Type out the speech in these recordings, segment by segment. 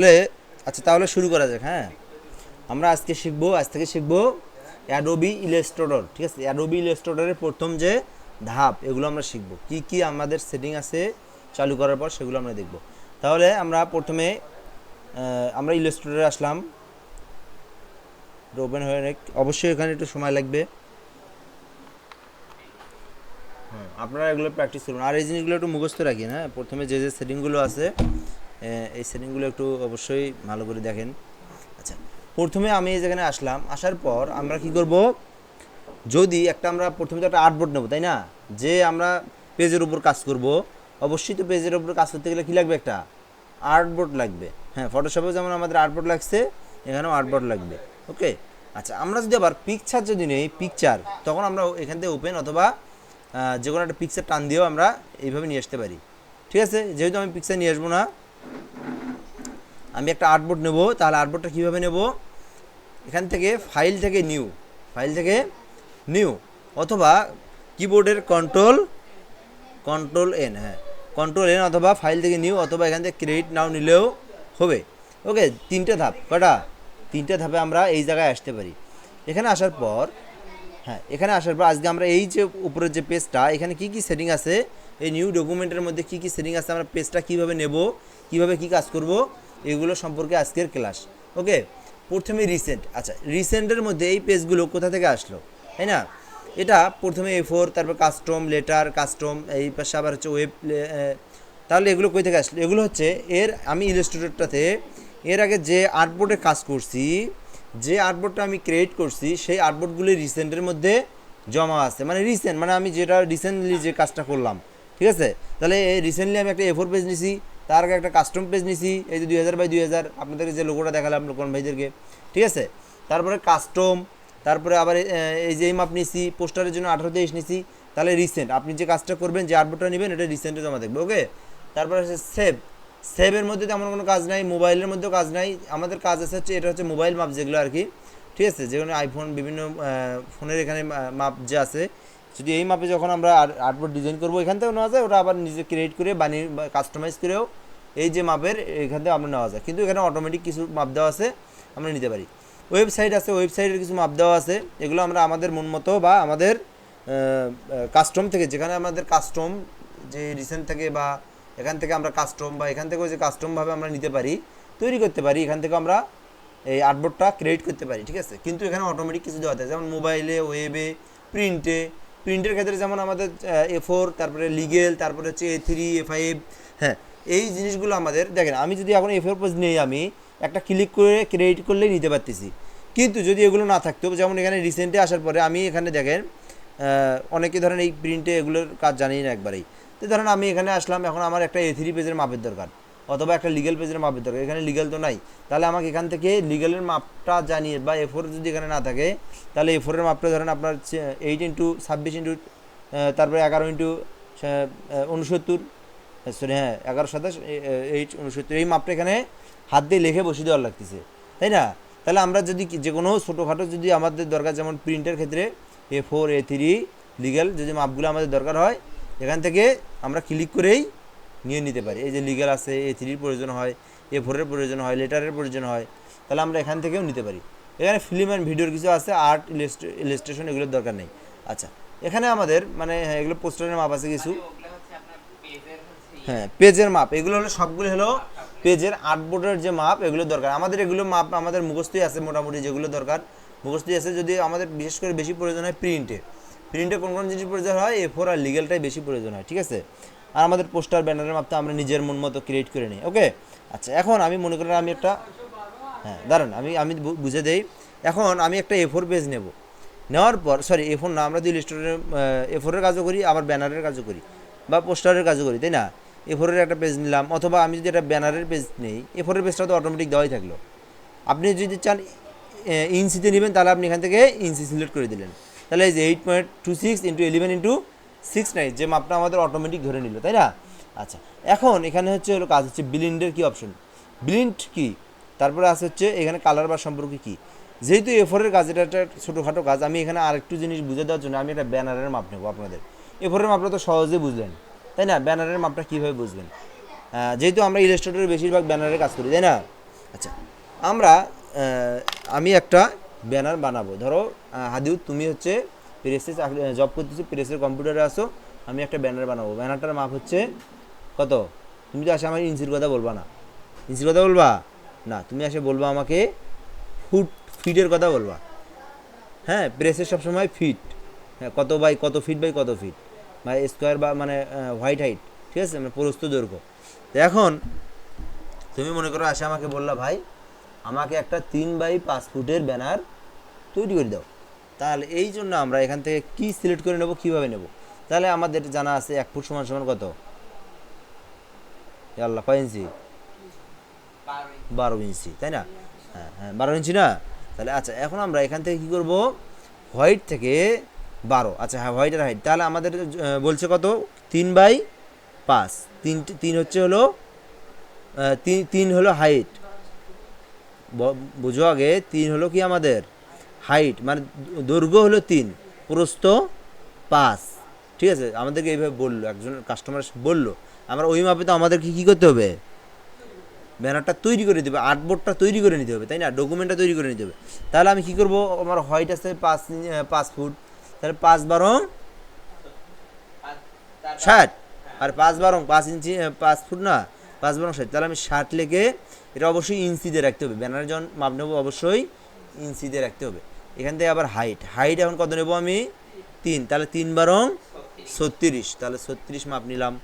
তাহলে আচ্ছা তাহলে শুরু করা যাক হ্যাঁ? আমরা আজকে শিখব, আজ থেকে শিখব অ্যাডোবি ইলাস্ট্রেটর ঠিক আছে? অ্যাডোবি ইলাস্ট্রেটরের প্রথম যে ধাপ, এগুলো আমরা শিখব। কি কি আমাদের সেটিং আছে চালু করার পর সেগুলো আমরা দেখব। তাহলে আমরা প্রথমে আমরা ইলাস্ট্রেটরে আসলাম। ওপেন হয়ে অবশ্যই এখানে একটু সময় লাগবে। হ্যাঁ আপনারা এগুলো প্র্যাকটিস করুন। আর এই জিনিসগুলো একটু মুখস্থ রাখি হ্যাঁ? প্রথমে যে যে সেটিংগুলো আছে এই সেটিংগুলো একটু অবশ্যই ভালো করে দেখেন। আচ্ছা প্রথমে আমি যেখানে আসলাম, আসার পর আমরা কি করব? যদি একটা আমরা প্রথমে তো একটা আর্টবোর্ড নেব, তাই না? যে আমরা পেজের উপর কাজ করব। অবশ্যই তো পেজের উপর কাজ করতে গেলে কী লাগবে একটা? আর্টবোর্ড লাগবে। হ্যাঁ ফটোশপে যেমন আমাদের আর্টবোর্ড লাগছে, এখানেও আর্টবোর্ড লাগবে। ওকে? আচ্ছা আমরা যদি আবার পিকচার যদি নেই পিকচার তখন আমরা এখান থেকে ওপেন অথবা যে কোনো একটা পিকচার টান দিয়েও আমরা এইভাবে নিয়ে আসতে পারি। ঠিক আছে? যেহেতু আমি পিকচার নিয়ে আসব না আমি একটা আর্টবোর্ড নেব, তাহলে আর্টবোর্ডটা কীভাবে নেব? এখান থেকে ফাইল থেকে নিউ ফাইল থেকে নিউ অথবা কিবোর্ডের কন্ট্রোল কন্ট্রোল এন হ্যাঁ কন্ট্রোল এন অথবা ফাইল থেকে নিউ অথবা এখান থেকে ক্রেডিট নাও নিলেও হবে। ওকে তিনটে ধাপ, কটা? তিনটে ধাপে আমরা এই জায়গায় আসতে পারি। এখানে আসার পর হ্যাঁ এখানে আসার পর আজকে আমরা এই যে উপরের যে পেজটা এখানে কি কি সেটিং আছে? এই নিউ ডকুমেন্টের মধ্যে কি কি সেটিং আছে? আমরা পেজটা কীভাবে নেব? কীভাবে কি কাজ করব, এগুলো সম্পর্কে আজকের ক্লাস। ওকে? প্রথমে রিসেন্ট আচ্ছা রিসেন্টের মধ্যে এই পেজগুলো কোথা থেকে আসলো? তাই না? এটা প্রথমে এ ফোর তারপর কাস্টম লেটার কাস্টম এই পাশে আবার হচ্ছে ওয়েব তাহলে এগুলো কই থেকে আসলো? এগুলো হচ্ছে এর, আমি ইলাস্ট্রেটরটাতে এর আগে যে আর্টবোর্ডে কাজ করছি, যে আর্টবোর্ডটা আমি ক্রিয়েট করছি, সেই আর্টবোর্ডগুলি রিসেন্টের মধ্যে জমা আছে। মানে রিসেন্ট মানে আমি যেটা রিসেন্টলি যে কাজটা করলাম, ঠিক আছে? তাহলে রিসেন্টলি আমি একটা এ ফোর পেজ নিছি তার আগে একটা কাস্টম পেজ নিছি, এই যে দুই হাজার বাই দুই হাজার আপনাদেরকে যে লোগোটা দেখালাম লোকন ভাইদেরকে, ঠিক আছে? তারপরে কাস্টম তারপরে আবার এই যে মাপ নিছি, পোস্টারের জন্য আঠারো তেইশ নিছি, তাহলে রিসেন্ট আপনি যে কাজটা করবেন, যে আর্টবোর্ডটা নেবেন, এটা রিসেন্টে জমা দেখবে ওকে তারপরে হচ্ছে সেভ সেভের মধ্যে তেমন কোনো কাজ নাই মোবাইলের মধ্যেও কাজ নাই, আমাদের কাজ আছে হচ্ছে, এটা হচ্ছে মোবাইল মাপ যেগুলো আর কি, ঠিক আছে? যেগুলো আইফোন বিভিন্ন ফোনের এখানে মাপ যে আছে, যদি এই মাপে যখন আমরা আর্টবোর্ড ডিজাইন করব, এখান থেকেও নেওয়া যায়, ওটা আবার নিজে ক্রিয়েট করে বানিয়ে কাস্টমাইজ করেও এই যে মাপের, এখান থেকে আমরা নেওয়া যায়। কিন্তু এখানে অটোমেটিক কিছু মাপ দেওয়া আছে, আমরা নিতে পারি। ওয়েবসাইট আছে ওয়েবসাইটের কিছু মাপ দেওয়া আছে। এগুলো আমরা আমাদের মন মতো বা আমাদের কাস্টম থেকে, যেখানে আমাদের কাস্টম যে রিসেন্ট থেকে বা এখান থেকে আমরা কাস্টম বা এখান থেকেও যে কাস্টমভাবে আমরা নিতে পারি, তৈরি করতে পারি, এখান থেকে আমরা এই আর্টবোর্ডটা ক্রিয়েট করতে পারি, ঠিক আছে? কিন্তু এখানে অটোমেটিক কিছু দেওয়া থাকে, যেমন মোবাইলে ওয়েবে প্রিন্টে প্রিন্টের ক্ষেত্রে যেমন আমাদের এ ফোর তারপরে লিগেল তারপরে হচ্ছে এ থ্রি এ ফাইভ হ্যাঁ। এই জিনিসগুলো আমাদের, দেখেন, আমি যদি এখন এ ফোর পেজ নেই, আমি একটা ক্লিক করে ক্রেডিট করলেই নিতে পারতেছি। কিন্তু যদি এগুলো না থাকতো, যেমন এখানে রিসেন্টে আসার পরে আমি এখানে দেখেন অনেকে ধরেন এই প্রিন্টে এগুলোর কাজ জানি না একবারেই। তো ধরেন আমি এখানে আসলাম, এখন আমার একটা এ থ্রি পেজের মাপের দরকার, অথবা একটা লিগেল পেজের মাপের দরকার, এখানে লিগেল তো নাই। তাহলে আমাকে এখান থেকে লিগেলের মাপটা জানিয়ে বা এ ফোর যদি এখানে না থাকে, তাহলে এ ফোরের মাপটা ধরেন আপনার এইট ইন্টু ছাব্বিশ ইন্টু তারপরে এগারো ইন্টু উনসত্তর সরি হ্যাঁ এগারো সাতাশ এইট উনসত্তর, এই মাপটা এখানে হাত দিয়ে লিখে বসিয়ে দেওয়ার লাগতেছে, তাই না? তাহলে আমরা যদি যে কোনো ছোটোখাটো যদি আমাদের দরকার, যেমন প্রিন্টের ক্ষেত্রে A four, A three legal যদি মাপগুলো আমাদের দরকার হয়, এখান থেকে আমরা ক্লিক করেই নিয়ে নিতে পারি। এই যে লিগেল আছে, এ থ্রির প্রয়োজন হয়, এ ফোরের প্রয়োজন হয় লেটারের প্রয়োজন হয়, তাহলে আমরা এখান থেকেও নিতে পারি। এখানে ফিল্ম অ্যান্ড ভিডিওর কিছু আছে আর্ট ইলাস্ট্রেশন এগুলোর দরকার নেই। আচ্ছা এখানে আমাদের মানে হ্যাঁ এগুলো পোস্টারের মাপ আছে কিছু। হ্যাঁ পেজের মাপ। এগুলো হলো সবগুলো হলো পেজের আর্টবোর্ডের যে মাপ, এগুলো দরকার। আমাদের এগুলো মাপ আমাদের মুখস্থই আছে মোটামুটি যেগুলো দরকার। মুখস্থই আছে যদি আমাদের বিশেষ করে বেশি প্রয়োজন হয় প্রিন্টে প্রিন্টে কোন কোন জিনিস প্রয়োজন হয়? এ ফোর আর লিগেলটাই বেশি প্রয়োজন হয়, ঠিক আছে? আর আমাদের পোস্টার ব্যানারের মাপটা আমরা নিজের মন মতো ক্রিয়েট করে নিই ওকে আচ্ছা এখন আমি মনে করেন আমি একটা হ্যাঁ দাঁড়ান, আমি আমি বুঝে দেই। এখন আমি একটা এ ফোর পেজ নেব। নেওয়ার পর সরি এ ফোর না, আমরা যদি ইলিস্ট্রেটরের এ ফোরের কাজও করি, আবার ব্যানারের কাজও করি, বা পোস্টারের কাজও করি, তাই না? এ ফোরের একটা পেজ নিলাম অথবা আমি যদি একটা ব্যানারের পেজ নেই এ ফোরের পেজটা তো অটোমেটিক দেওয়াই থাকল। আপনি যদি চান এ, ইঞ্চিতে নেবেন তাহলে আপনি এখান থেকে ইঞ্চি সিলেক্ট করে দিলেন। তাহলে এই যে eight point two six into eleven into six nine যে মাপটা আমাদের অটোমেটিক ধরে নিল তাই না? আচ্ছা এখন এখানে হচ্ছে হলো কাজ হচ্ছে বিলিন্ডের কি অপশন বিলিন্ড কি? তারপরে আছে হচ্ছে এখানে কালার বা সম্পর্কে কি? যেহেতু এফোরের কাজ এটা একটা ছোটোখাটো কাজ আমি এখানে আরেকটু জিনিস বুঝে দেওয়ার জন্য আমি একটা ব্যানারের মাপ নেব আপনাদের। এ ফোরের মাপটা তো সহজে বুঝলেন। তাই না? ব্যানারের মাপটা কীভাবে বুঝবেন? যেহেতু আমরা ইলাস্ট্রেটরের বেশিরভাগ ব্যানারে কাজ করি, তাই না? আচ্ছা আমরা আমি একটা ব্যানার বানাবো। ধরো হাদিউ তুমি হচ্ছে প্রেসে জব করতেছো প্রেসের কম্পিউটারে আসো আমি একটা ব্যানার বানাবো। ব্যানারটার মাপ হচ্ছে কত? তুমি তো আসে আমার ইঞ্চির কথা বলবা না। ইঞ্চির কথা বলবা? না, তুমি আসে বলবা আমাকে ফুট ফিটের কথা বলবা। হ্যাঁ প্রেসের সবসময় ফিট হ্যাঁ কত বাই কত ফিট বাই কত ফিট বা স্কোয়ার বা মানে হোয়াইট হাইট, ঠিক আছে? মানে প্রস্থ দৈর্ঘ্য। তো এখন তুমি মনে করো আসে আমাকে বললা, ভাই, আমাকে একটা তিন বাই পাঁচ ফুটের ব্যানার তৈরি করে দাও। তাহলে এই জন্য আমরা এখান থেকে কি সিলেক্ট করে নেব, কীভাবে নেব? তাহলে আমাদের জানা আছে এক ফুট সমান সমান কত? আল্লাহ, কয় ইঞ্চি? বারো ইঞ্চি, তাই না? হ্যাঁ হ্যাঁ বারো ইঞ্চি না? তাহলে আচ্ছা এখন আমরা এখান থেকে কি করব? হোয়াইট থেকে বারো। আচ্ছা হ্যাঁ হোয়াইটের হাইট তাহলে আমাদের বলছে কত? তিন বাই পাঁচ। তিন তিন হচ্ছে হলো তিন তিন হলো হাইট বুঝো আগে, তিন হলো কি আমাদের? হাইট মানে দৈর্ঘ্য হলো তিন, প্রস্থ পাঁচ। ঠিক আছে? আমাদেরকে এইভাবে বলল, একজন কাস্টমার বলল। আমরা ওই মাপে তো আমাদেরকে কী করতে হবে? ব্যানারটা তৈরি করে দেবে আর্টবোর্ডটা তৈরি করে নিতে হবে, তাই না? ডকুমেন্টটা তৈরি করে নিতে হবে। তাহলে আমি কি করব? আমার হোয়াইট আছে পাঁচ পাঁচ ফুট। তাহলে পাঁচ বারো ষাট। আর পাঁচ বারং পাঁচ ইঞ্চি পাঁচ ফুট না, পাঁচ বারং ষাট। তাহলে আমি ষাট লেগে এটা অবশ্যই ইঞ্চিতে রাখতে হবে। ব্যানার যখন মাপ নেব অবশ্যই ইঞ্চিতে রাখতে হবে। এখান থেকে আবার হাইট। হাইট এখন কত নেব আমি? তিন। তাহলে তিন বারং ছত্রিশ। তাহলে ছত্রিশ মাপ নিলাম।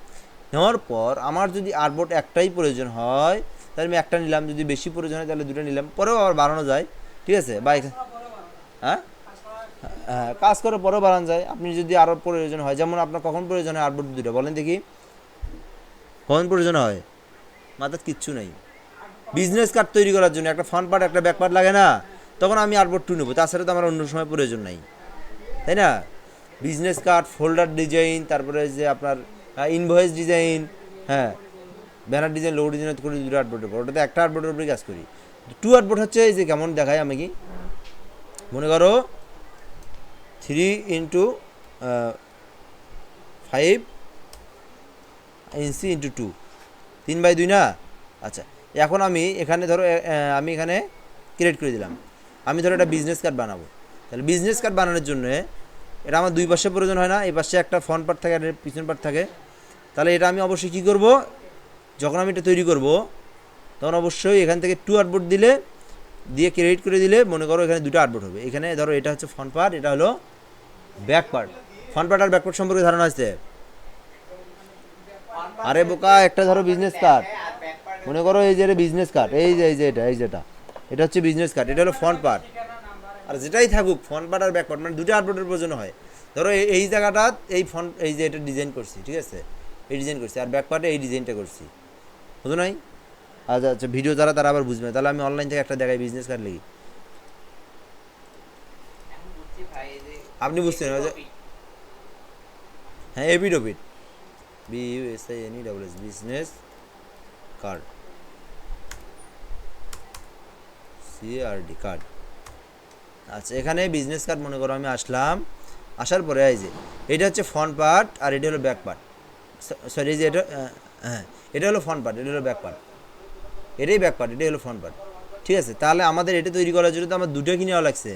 নেওয়ার পর আমার যদি আটবোর্ড একটাই প্রয়োজন হয়, তাহলে আমি একটা নিলাম। যদি বেশি প্রয়োজন হয়, তাহলে দুটো নিলাম। পরেও আবার বাড়ানো যায়। ঠিক আছে? বা এখা- হ্যাঁ হ্যাঁ? কাজ করে পরেও বাড়ানো যায়। আপনি যদি আরও প্রয়োজন হয়, যেমন আপনার কখন প্রয়োজন হয় আটবোর্ড দুটো বলেন দেখি। কখন প্রয়োজন হয়? মাথার কিচ্ছু নেই। বিজনেস কার্ড তৈরি করার জন্য একটা ফ্রন্ট পার্ট একটা ব্যাক পার্ট লাগে না। তখন আমি আটবোর্ড টু নেব, তাছাড়া তো আমার অন্য সময় প্রয়োজন নাই। তাই না? বিজনেস কার্ড ফোল্ডার ডিজাইন তারপরে যে আপনার ইনভয়েস ডিজাইন হ্যাঁ। ব্যানার ডিজাইন লো ডিজাইন করে দুটো আর্টবোর্ডের উপর ওটাতে একটা আর্টবোর্ডের উপরে কাজ করি। টু আর্টবোর্ড হচ্ছে এই যে কেমন দেখায় আমি কি? মনে করো three into five inch into two তিন বাই দুই না? আচ্ছা এখন আমি এখানে ধরো আমি এখানে ক্রিয়েট করে দিলাম। আমি ধরো একটা বিজনেস কার্ড বানাবো। তাহলে বিজনেস কার্ড বানানোর জন্য এটা আমার দুই পাশে প্রয়োজন হয় না, এই পাশে একটা ফ্রন্ট পার্ট থাকে আর পিছন পার্ট থাকে। তাহলে এটা আমি অবশ্যই কী করব? যখন আমি এটা তৈরি করব, তখন অবশ্যই এখান থেকে টু আর্টবোর্ড দিলে দিয়ে ক্রিয়েট করে দিলে মনে করো এখানে দুটো আর্টবোর্ড হবে। এখানে ধরো এটা হচ্ছে ফ্রন্ট পার্ট এটা হলো ব্যাক পার্ট ফ্রন্ট পার্ট আর ব্যাক পার্ট সম্পর্কে ধারণা আছে আরে বোকা, একটা ধরো বিজনেস কার্ড মনে করো এই যে বিজনেস কার্ড এই যে এই যে এটা, এই যেটা এটা। হচ্ছে বিজনেস কার্ড এটা হলো ফ্রন্ট পার্ট আর যেটাই থাকুক ফ্রন্ট পার্ট আর ব্যাক পার্ট মানে দুটো আর্টবোর্ডের প্রয়োজন হয়। ধরো এই- এই জায়গাটা এই ফ্রন্ট এই যে এটা ডিজাইন করছি, ঠিক আছে? এই ডিজাইন করছি, আর ব্যাক পার্টে এই ডিজাইনটা করছি। বুঝো নাই? আচ্ছা আচ্ছা ভিডিও যারা তারা আবার বুঝবে। তাহলে আমি অনলাইন থেকে একটা দেখাই বিজনেস কার্ড লিখি আপনি বুঝছেন যে- হ্যাঁ এপিড ওপিড B U S I N E double S business card CRD card আচ্ছা এখানে বিজনেস কার্ড মনে করো আমি আসলাম। আসার পরে, এই যে, এটা হচ্ছে ফ্রন্ট পার্ট আর এটা হলো ব্যাক পার্ট সরি যে এটা হ্যাঁ এটা হলো ফ্রন্ট পার্ট এটা হলো ব্যাক পার্ট এটাই ব্যাক পার্ট এটাই হলো ফ্রন্ট পার্ট ঠিক আছে, তাহলে আমাদের এটা তৈরি করার জন্য তো আমার দুটো কি নেওয়া লাগছে?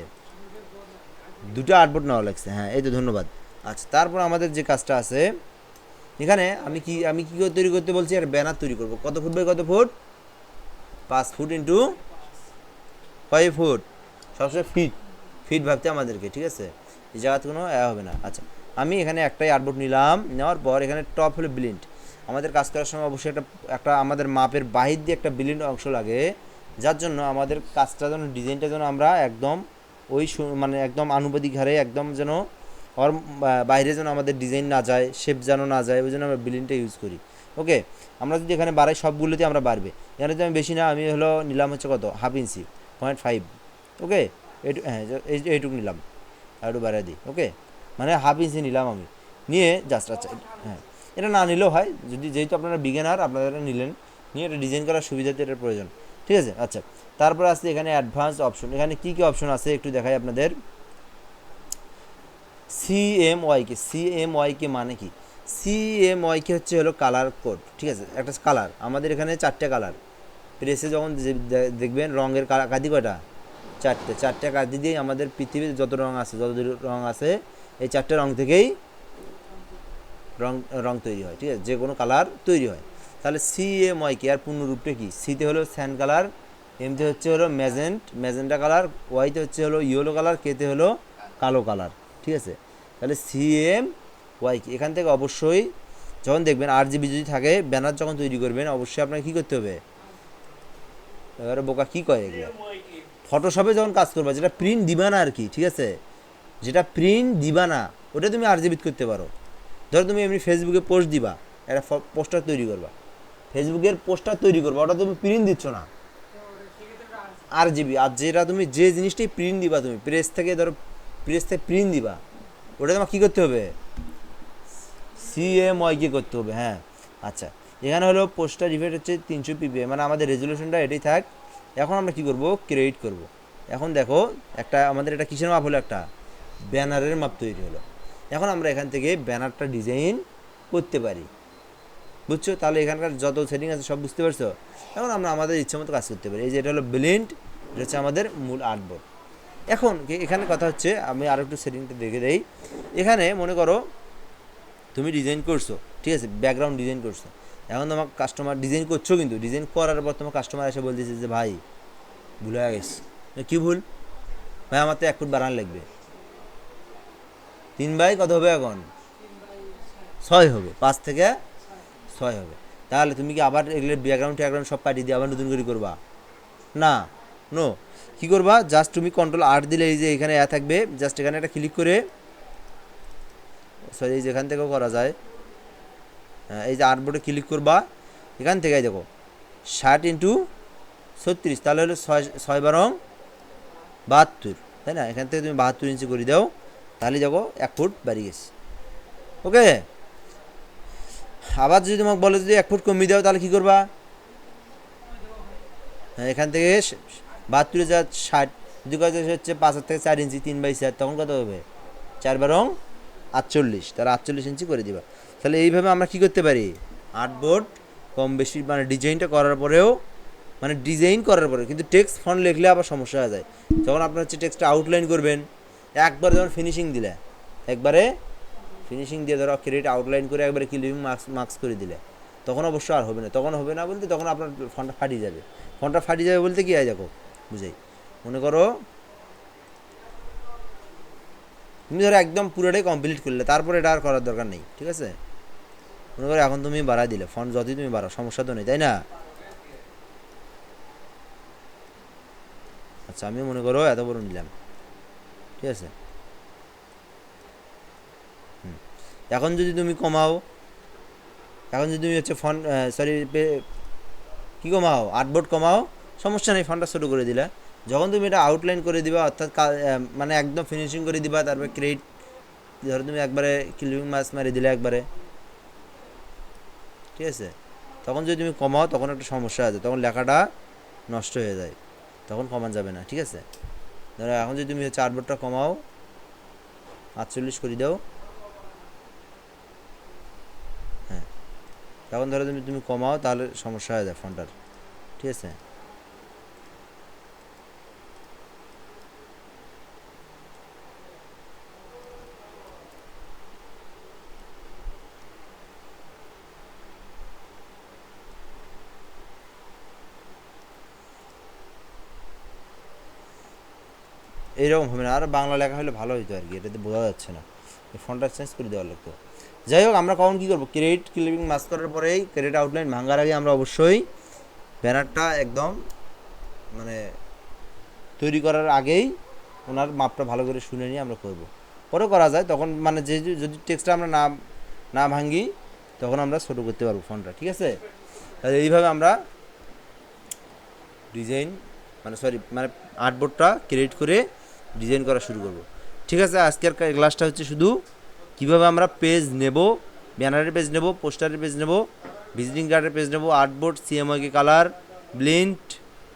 দুটো আর্টবোর্ড নেওয়া লাগছে হ্যাঁ এই তো, ধন্যবাদ। আচ্ছা তারপর আমাদের যে কাজটা আছে, এখানে আমি কি, আমি কী করে তৈরি করতে বলছি? আর ব্যানার তৈরি করব। কত ফুট বাই কত ফুট পাঁচ ফুট ইন্টু কয় ফুট সবসময় ফিট ফিট ভাবতে আমাদেরকে, ঠিক আছে? এই জায়গাতে কোনো হবে না। আচ্ছা আমি এখানে একটাই আর্টবোর্ড নিলাম। নেওয়ার পর এখানে টপ হলো ব্লিন্ড আমাদের কাজ করার সময় অবশ্যই একটা একটা আমাদের মাপের বাহির দিয়ে একটা ব্লিন্ড অংশ লাগে, যার জন্য আমাদের কাজটা যেন, ডিজাইনটা যেন আমরা একদম ওই মানে একদম আনুপাতিক হারে, একদম যেন ওর বাইরে যেন আমাদের ডিজাইন না যায় শেপ যেন না যায়, ওই জন্য আমরা বিলিনটা ইউজ করি। ওকে আমরা যদি এখানে বাড়াই সবগুলোতে আমরা বাড়বে। এখানে যদি আমি বেশি না, আমি হলো নিলাম হচ্ছে কত? Half inch point five okay এইটু হ্যাঁ এইটুকু নিলাম। আর একটু বাড়িয়ে দিই। ওকে মানে হাফ ইঞ্চি নিলাম আমি। নিয়ে জাস্ট আচ্ছা হ্যাঁ। এটা না নিলেও হয়। যদি যেহেতু আপনারা বিগেনার আপনারা নিলেন, নিয়ে এটা ডিজাইন করার সুবিধাতে এটার প্রয়োজন। ঠিক আছে? আচ্ছা। তারপরে আসছে এখানে অ্যাডভান্স অপশন এখানে কী কী অপশন আছে একটু দেখাই আপনাদের? C M Y K C M Y K মানে কি? সি এম ওয়াইকে হচ্ছে হলো কালার কোড ঠিক আছে? একটা কালার আমাদের এখানে চারটে কালার প্রেসে যখন দেখবেন রঙের কা- কাদি কয়টা? চারটে। চারটে কাদি দিয়ে আমাদের পৃথিবীর যত রঙ আছে যত রঙ আছে, এই চারটে রঙ থেকেই রং রং তৈরি হয় ঠিক আছে? যে কোনো কালার তৈরি হয়। তাহলে সি এম ওয়াই কে আর পূর্ণরূপটা কি? সিতে হলো স্যান্ড কালার এমতে হচ্ছে হলো ম্যাজেন্ট ম্যাজেন্টা কালার ওয়াইতে হচ্ছে হলো ইয়েলো কালার কেতে হলো কালো কালার ঠিক আছে? তাহলে সি এম ওয়াই কে এখান থেকে অবশ্যই যখন দেখবেন আর জিবি যদি থাকে ব্যানার যখন তৈরি করবেন অবশ্যই আপনাকে কী করতে হবে? এবারে বোকা কী কয় এগুলো? ফটোশপে যখন কাজ করবা যেটা প্রিন্ট দিবা না আর কি ঠিক আছে? যেটা প্রিন্ট দিবা না ওটা তুমি আরজিবিত করতে পারো। ধরো তুমি এমনি ফেসবুকে পোস্ট দিবা, একটা পোস্টার তৈরি করবা। ফেসবুকের পোস্টার তৈরি করবা, ওটা তুমি প্রিন্ট দিচ্ছ না। আর জিবি আর যেটা তুমি যে জিনিসটাই প্রিন্ট দিবা তুমি প্রেস থেকে ধরো প্রেস থেকে প্রিন্ট দিবা, ওটা তোমার কী করতে হবে? সিএমওয়াই কি করতে হবে হ্যাঁ। আচ্ছা এখানে হলো পোস্টার ইফেক্ট হচ্ছে তিনশো পিপিএ মানে আমাদের রেজলিউশনটা এটাই থাক। এখন আমরা কি করব? ক্রিয়েট করব। এখন দেখো, একটা, আমাদের এটা কিসের মাপ হলো একটা? ব্যানারের মাপ তৈরি হলো। এখন আমরা এখান থেকে ব্যানারটা ডিজাইন করতে পারি। বুঝছ? তাহলে এখানকার যত সেটিং আছে সব বুঝতে পারছ? এখন আমরা আমাদের ইচ্ছে মতো কাজ করতে পারি। এই যে এটা হলো ব্লিন্ড এটা হচ্ছে আমাদের মূল আর্টবোর্ড এখন এখানে কথা হচ্ছে, আমি আরও একটু সেটিংটা দেখে দেই। এখানে মনে করো, তুমি ডিজাইন করছ, ঠিক আছে? ব্যাকগ্রাউন্ড ডিজাইন করছ। এখন তোমার কাস্টমার ডিজাইন করছ কিন্তু ডিজাইন করার পর তোমার কাস্টমার এসে বলতেছে যে, ভাই, ভুল গেছে। কী ভুল? ভাই, আমার তো এক ফুট বাড়ানো লাগবে। তিন বাই কত হবে এখন? ছয় হবে পাঁচ থেকে ছয় হবে। তাহলে তুমি কি আবার এগুলো ব্যাকগ্রাউন্ড ট্যাকগ্রাউন্ড সব পাঠিয়ে দিয়ে আবার নতুন করে করবা? না নো কি করবা? জাস্ট তুমি কন্ট্রোল আট দিলে এই যে এখানে এ থাকবে জাস্ট এখানে একটা ক্লিক করে সরি এই যেখান থেকেও করা যায়। হ্যাঁ, এই যে আর্টবোর্ডে ক্লিক করবা এখান থেকে দেখো ষাট ইন্টু ছত্রিশ তাহলে হলো ছয় ছয় বারং বাহাত্তর তাই না? এখান থেকে তুমি বাহাত্তর ইঞ্চি করে দাও। তাহলে যাব এক ফুট বাড়ি গেছে। ওকে? আবার যদি তোমাকে বলে যদি এক ফুট কমিয়ে দাও, তাহলে কী করবা? হ্যাঁ এখান থেকে বাহাত্তর হাজার ষাট, যদি হচ্ছে পাঁচ হাজার থেকে চার ইঞ্চি, তিন বাই চার, তখন কত হবে? চার বারং আটচল্লিশ। তাহলে আটচল্লিশ ইঞ্চি করে দিবা। তাহলে এইভাবে আমরা কি করতে পারি? আর্টবোর্ড কম বেশি মানে ডিজাইনটা করার পরেও মানে ডিজাইন করার পরে কিন্তু টেক্সট ফন্ট লিখলে আবার সমস্যা হয়ে যায়। যখন আপনার হচ্ছে টেক্সটটা আউটলাইন করবেন। একবার যখন ফিনিশিং দিলে। একবারে ফিনিশিং দিয়ে ধরো ক্রেডিট আউটলাইন করে একবারে ক্লিপিং মার্কস মার্কস করে দিলে। তখন অবশ্য আর হবে না। তখন হবে না বলতে তখন আপনার ফোনটা ফাটিয়ে যাবে। ফোনটা ফাটিয়ে যাবে বলতে কি হয় দেখো, বুঝাই? মনে করো তুমি ধরো একদম পুরোটাই কমপ্লিট করলে, তারপরে এটা আর করার দরকার নেই, ঠিক আছে? মনে করো এখন তুমি বাড়াই দিলে ফোন যতই তুমি বাড়াও, সমস্যা তো নেই, তাই না? আচ্ছা আমি মনে করো এত বড় নিলাম। ঠিক আছে? এখন যদি তুমি কমাও, এখন যদি তুমি হচ্ছে ফোন সরি কি কমাও? আর্টবোর্ড কমাও, সমস্যা নেই ফোনটা ছোটো করে দিলা। যখন তুমি এটা আউটলাইন করে দিবা, অর্থাৎ মানে একদম ফিনিশিং করে দিবা, তারপরে ক্রেডিট ধরো তুমি একবারে ক্লিপিং মাছ মারি দিলে একবারে। ঠিক আছে? তখন যদি তুমি কমাও, তখন একটা সমস্যা আছে, তখন লেখাটা নষ্ট হয়ে যায়, তখন কমান যাবে না, ঠিক আছে? ধরো এখন যদি তুমি হচ্ছে বোর্ডটা কমাও, আটচল্লিশ করে দাও। হ্যাঁ তখন ধরো তুমি তুমি কমাও, তাহলে সমস্যা হয়ে যায় ফোনটার। ঠিক আছে? এইরকম হবে না। আর বাংলা লেখা হলে ভালো হতো আর কি, এটাতে বোঝা যাচ্ছে না। ফোনটা চেঞ্জ করে দেওয়ার লাগতো। যাই হোক, আমরা কখন কী করব? ক্রেডিট ক্লিপিং মাস করার পরেই ক্রেডিট আউটলাইন ভাঙার আগে আমরা অবশ্যই ব্যানারটা একদম মানে তৈরি করার আগেই ওনার মাপটা ভালো করে শুনে নিয়ে আমরা করব। পরে করা যায়, তখন মানে যে যদি টেক্সটটা আমরা না না ভাঙি, তখন আমরা ছোটো করতে পারব ফোনটা, ঠিক আছে? তাহলে এইভাবে আমরা ডিজাইন মানে সরি মানে আর্টবোর্ডটা ক্রিয়েট করে ডিজাইন করা শুরু করব। ঠিক আছে, আজকের ক্লাসটা হচ্ছে শুধু কীভাবে আমরা পেজ নেব ব্যানারের পেজ নেব পোস্টারের পেজ নেব ভিজিটিং কার্ডের পেজ নেব আর্টবোর্ড সিএমআইকে কালার ব্লিন্ট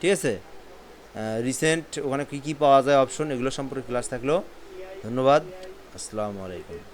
ঠিক আছে? রিসেন্ট ওখানে কী কী পাওয়া যায় অপশন এগুলো সম্পর্কে ক্লাস থাকল। ধন্যবাদ, আসসালামু আলাইকুম।